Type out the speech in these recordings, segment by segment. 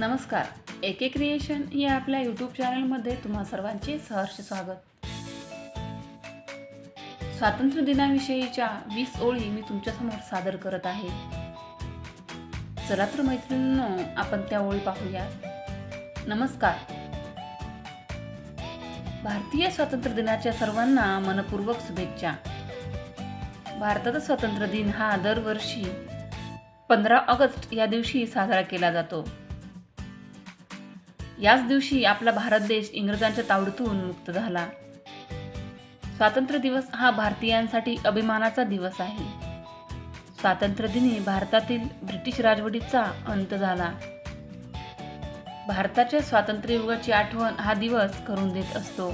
नमस्कार. एके क्रिएशन या आपल्या यूट्यूब चॅनलमध्ये तुम्हा सर्वांचे सहर्ष स्वागत. स्वातंत्र्य दिनाविषयीच्या वीस ओळी मी तुमच्यासमोर सादर करत आहे. चला तर मैत्रिणींनो आपण त्या ओळी पाहूया. नमस्कार. भारतीय स्वातंत्र्य दिनाच्या सर्वांना मनपूर्वक शुभेच्छा. भारताचा स्वातंत्र्य दिन हा दरवर्षी पंधरा ऑगस्ट या दिवशी साजरा केला जातो. याच दिवशी आपला भारत देश इंग्रजांच्या तावडीतून मुक्त झाला. स्वातंत्र्य दिवस हा भारतीयांसाठी अभिमानाचा दिवस आहे. स्वातंत्र्य दिनी भारतातील ब्रिटिश राजवटीचा अंत झाला. भारताच्या स्वातंत्र्य युगाची आठवण हा दिवस करून देत असतो.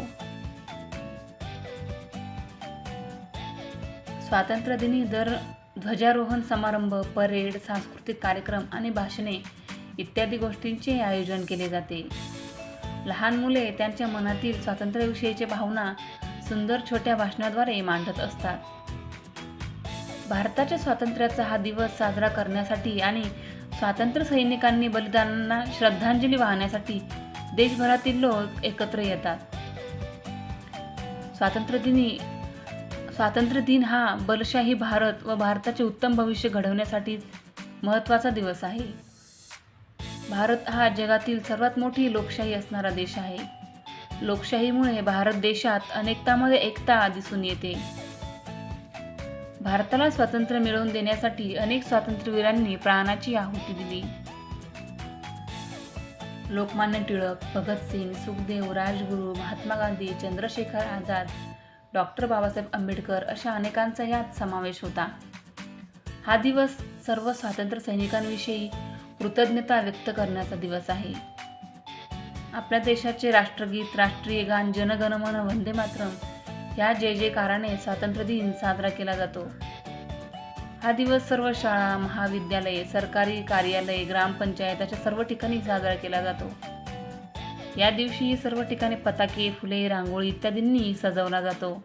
स्वातंत्र्य दिनी दर ध्वजारोहण समारंभ परेड सांस्कृतिक कार्यक्रम आणि भाषणे इत्यादी गोष्टींचे आयोजन केले जाते. लहान मुले त्यांच्या मनातील स्वातंत्र्याविषयीची भावना सुंदर छोट्या भाषणाद्वारे मांडत असतात. भारताच्या स्वातंत्र्याचा हा दिवस साजरा करण्यासाठी आणि स्वातंत्र्य सैनिकांनी बलिदानांना श्रद्धांजली वाहण्यासाठी देशभरातील लोक एकत्र येतात. स्वातंत्र्य दिनी स्वातंत्र्य दिन हा बलशाही भारत व भारताचे उत्तम भविष्य घडवण्यासाठी महत्त्वाचा दिवस आहे. भारत हा जगातील सर्वात मोठी लोकशाही असणारा देश आहे. लोकशाहीमुळे भारत देशात अनेकतामध्ये एकता दिसून येते. भारताला स्वातंत्र्य मिळवून देण्यासाठी अनेक स्वातंत्र्यवीरांनी प्राणाची आहुती दिली. लोकमान्य टिळक भगतसिंग सुखदेव राजगुरू महात्मा गांधी चंद्रशेखर आझाद डॉक्टर बाबासाहेब आंबेडकर अशा अनेकांचा यात समावेश होता. हा दिवस सर्व स्वातंत्र्य सैनिकांविषयी कृतज्ञता व्यक्त करण्याचा दिवस आहे. आपल्या देशाचे राष्ट्रगीत राष्ट्रीय गान जनगणमन वंदे मातरम या जय जयकाराने स्वातंत्र्य दिन साजरा केला जातो. हा दिवस सर्व शाळा महाविद्यालये सरकारी कार्यालये ग्रामपंचायत अशा सर्व ठिकाणी साजरा केला जातो. या दिवशी सर्व ठिकाणी पताके फुले रांगोळी इत्यादींनी सजवला जातो.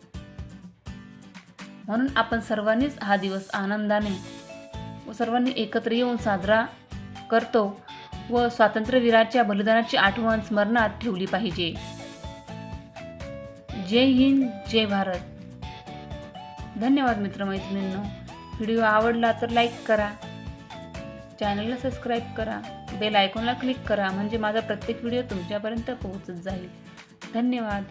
म्हणून आपण सर्वांनीच हा दिवस आनंदाने व सर्वांनी एकत्र येऊन साजरा करतो व स्वातंत्र्यवीराच्या बलिदानाची आठवण स्मरणात ठेवली पाहिजे. जय हिंद जय भारत. धन्यवाद मित्रमैत्रिणींनो. व्हिडिओ आवडला तर लाईक करा. चॅनलला सबस्क्राईब करा. बेल आयकॉनला क्लिक करा. म्हणजे माझा प्रत्येक व्हिडिओ तुमच्यापर्यंत पोहोचत जाईल. धन्यवाद.